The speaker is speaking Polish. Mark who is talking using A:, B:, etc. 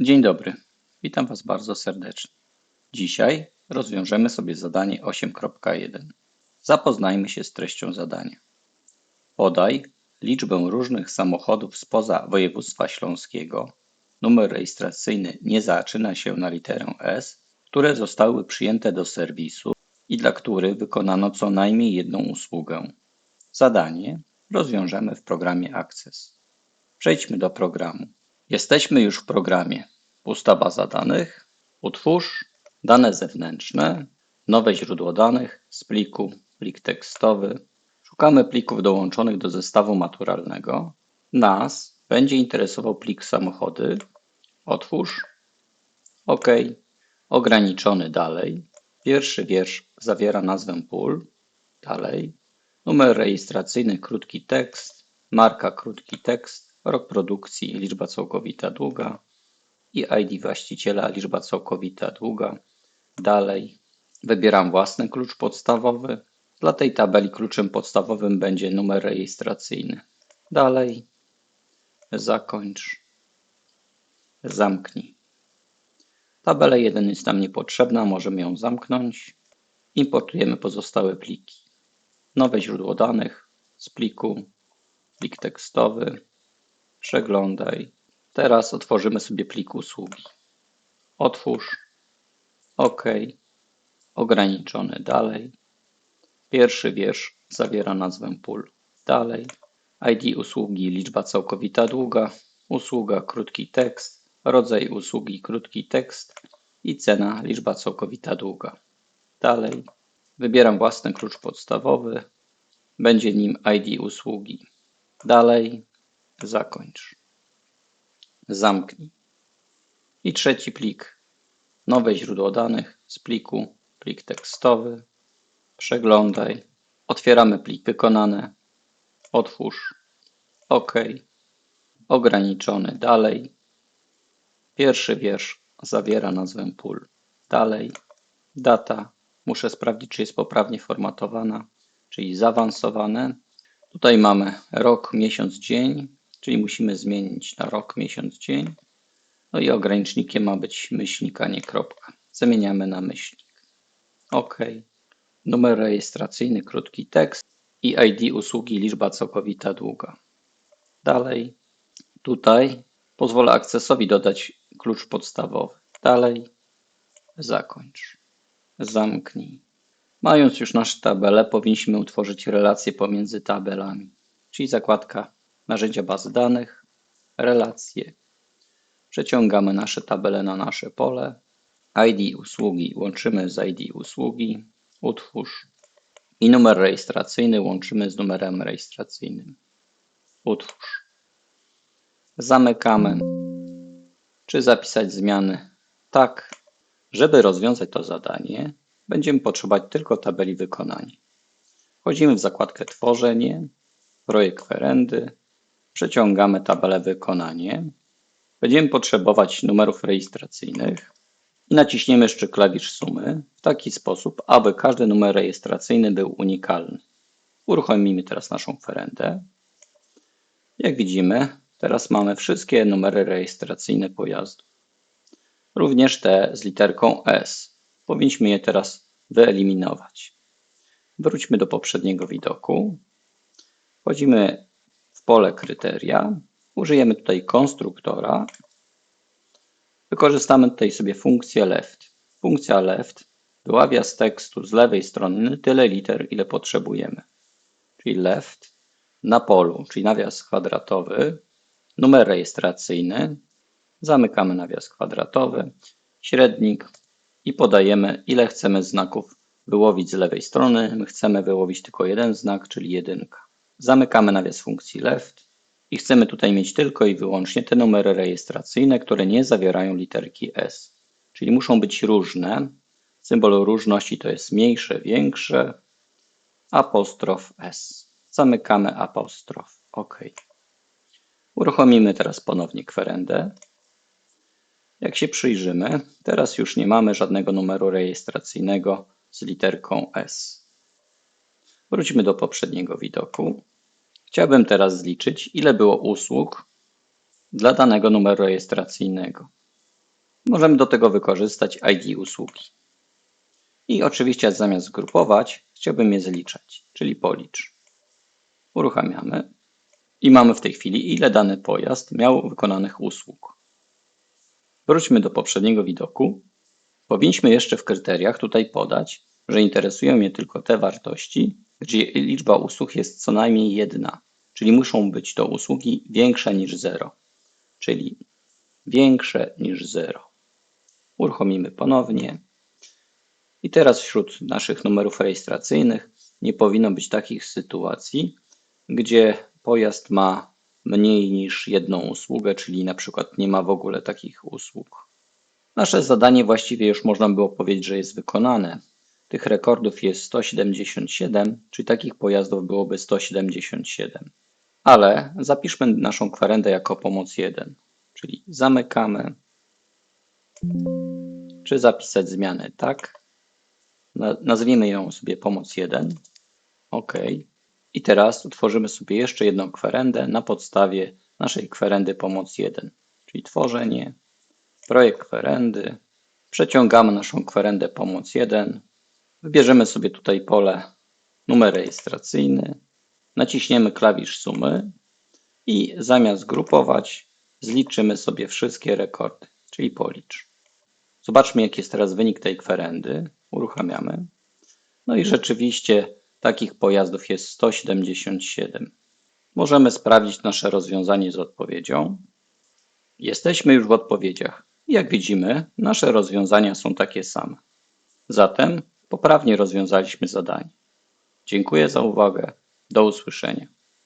A: Dzień dobry, witam Was bardzo serdecznie. Dzisiaj rozwiążemy sobie zadanie 8.1. Zapoznajmy się z treścią zadania. Podaj liczbę różnych samochodów spoza województwa śląskiego. Numer rejestracyjny nie zaczyna się na literę S, które zostały przyjęte do serwisu i dla których wykonano co najmniej jedną usługę. Zadanie rozwiążemy w programie Access. Przejdźmy do programu. Jesteśmy już w programie. Pusta baza danych. Utwórz dane zewnętrzne. Nowe źródło danych z pliku. Plik tekstowy. Szukamy plików dołączonych do zestawu maturalnego. Nas będzie interesował plik samochody. Otwórz. OK. Ograniczony dalej. Pierwszy wiersz zawiera nazwę pól. Dalej. Numer rejestracyjny, krótki tekst. Marka, krótki tekst. Rok produkcji, liczba całkowita długa. I ID właściciela, liczba całkowita długa. Dalej. Wybieram własny klucz podstawowy. Dla tej tabeli kluczem podstawowym będzie numer rejestracyjny. Dalej. Zakończ. Zamknij. Tabela 1 jest nam niepotrzebna, możemy ją zamknąć. Importujemy pozostałe pliki. Nowe źródło danych z pliku, plik tekstowy. Przeglądaj. Teraz otworzymy sobie plik usługi. Otwórz. OK. Ograniczony dalej. Pierwszy wiersz zawiera nazwę pól. Dalej. ID usługi liczba całkowita długa. Usługa krótki tekst. Rodzaj usługi krótki tekst. I cena liczba całkowita długa. Dalej. Wybieram własny klucz podstawowy. Będzie nim ID usługi. Dalej. Zakończ. Zamknij. I trzeci plik. Nowe źródło danych z pliku. Plik tekstowy. Przeglądaj. Otwieramy plik wykonane. Otwórz. OK. Ograniczony dalej. Pierwszy wiersz zawiera nazwę pól. Dalej. Data. Muszę sprawdzić, czy jest poprawnie formatowana, czyli zaawansowane. Tutaj mamy rok, miesiąc, dzień, czyli musimy zmienić na rok, miesiąc, dzień. No i ogranicznikiem ma być myślnik, a nie kropka. Zamieniamy na myślnik. OK. Numer rejestracyjny, krótki tekst i ID usługi liczba całkowita długa. Dalej. Tutaj pozwolę akcesowi dodać klucz podstawowy. Dalej. Zakończ. Zamknij. Mając już nasze tabele, powinniśmy utworzyć relacje pomiędzy tabelami, czyli zakładka narzędzia bazy danych, relacje. Przeciągamy nasze tabele na nasze pole. ID usługi łączymy z ID usługi. Utwórz. I numer rejestracyjny łączymy z numerem rejestracyjnym. Utwórz. Zamykamy. Czy zapisać zmiany? Tak. Żeby rozwiązać to zadanie, będziemy potrzebować tylko tabeli wykonania. Wchodzimy w zakładkę Tworzenie, Projekt Kwerendy, przeciągamy tabelę Wykonanie. Będziemy potrzebować numerów rejestracyjnych i naciśniemy jeszcze klawisz sumy w taki sposób, aby każdy numer rejestracyjny był unikalny. Uruchomimy teraz naszą kwerendę. Jak widzimy, teraz mamy wszystkie numery rejestracyjne pojazdu. Również te z literką S. Powinniśmy je teraz wyeliminować. Wróćmy do poprzedniego widoku. Wchodzimy pole kryteria. Użyjemy tutaj konstruktora. Wykorzystamy tutaj sobie funkcję left. Funkcja left wyławia z tekstu z lewej strony tyle liter, ile potrzebujemy. Czyli left na polu, czyli nawias kwadratowy, numer rejestracyjny, zamykamy nawias kwadratowy, średnik i podajemy ile chcemy znaków wyłowić z lewej strony. My chcemy wyłowić tylko jeden znak, czyli jedynka. Zamykamy nawias funkcji left i chcemy tutaj mieć tylko i wyłącznie te numery rejestracyjne, które nie zawierają literki S. Czyli muszą być różne. Symbol różności to jest mniejsze, większe, apostrof S. Zamykamy apostrof. OK. Uruchomimy teraz ponownie kwerendę. Jak się przyjrzymy, teraz już nie mamy żadnego numeru rejestracyjnego z literką S. Wróćmy do poprzedniego widoku. Chciałbym teraz zliczyć, ile było usług dla danego numeru rejestracyjnego. Możemy do tego wykorzystać ID usługi. I oczywiście zamiast grupować, chciałbym je zliczać, czyli policz. Uruchamiamy i mamy w tej chwili, ile dany pojazd miał wykonanych usług. Wróćmy do poprzedniego widoku. Powinniśmy jeszcze w kryteriach tutaj podać, że interesują mnie tylko te wartości, gdzie liczba usług jest co najmniej jedna, czyli muszą być to usługi większe niż 0, czyli większe niż 0. Uruchomimy ponownie. I teraz wśród naszych numerów rejestracyjnych nie powinno być takich sytuacji, gdzie pojazd ma mniej niż jedną usługę, czyli na przykład nie ma w ogóle takich usług. Nasze zadanie właściwie już można było powiedzieć, że jest wykonane. Tych rekordów jest 177, czyli takich pojazdów byłoby 177. Ale zapiszmy naszą kwerendę jako pomoc 1, czyli zamykamy. Czy zapisać zmiany? Tak. Na- Nazwijmy ją sobie pomoc 1. OK. I teraz utworzymy sobie jeszcze jedną kwerendę na podstawie naszej kwerendy pomoc 1, czyli tworzenie, projekt kwerendy. Przeciągamy naszą kwerendę pomoc 1. Wybierzemy sobie tutaj pole numer rejestracyjny. Naciśniemy klawisz sumy i zamiast grupować zliczymy sobie wszystkie rekordy, czyli policz. Zobaczmy, jaki jest teraz wynik tej kwerendy. Uruchamiamy. No i rzeczywiście takich pojazdów jest 177. Możemy sprawdzić nasze rozwiązanie z odpowiedzią. Jesteśmy już w odpowiedziach. Jak widzimy, nasze rozwiązania są takie same. Zatem poprawnie rozwiązaliśmy zadanie. Dziękuję za uwagę. Do usłyszenia.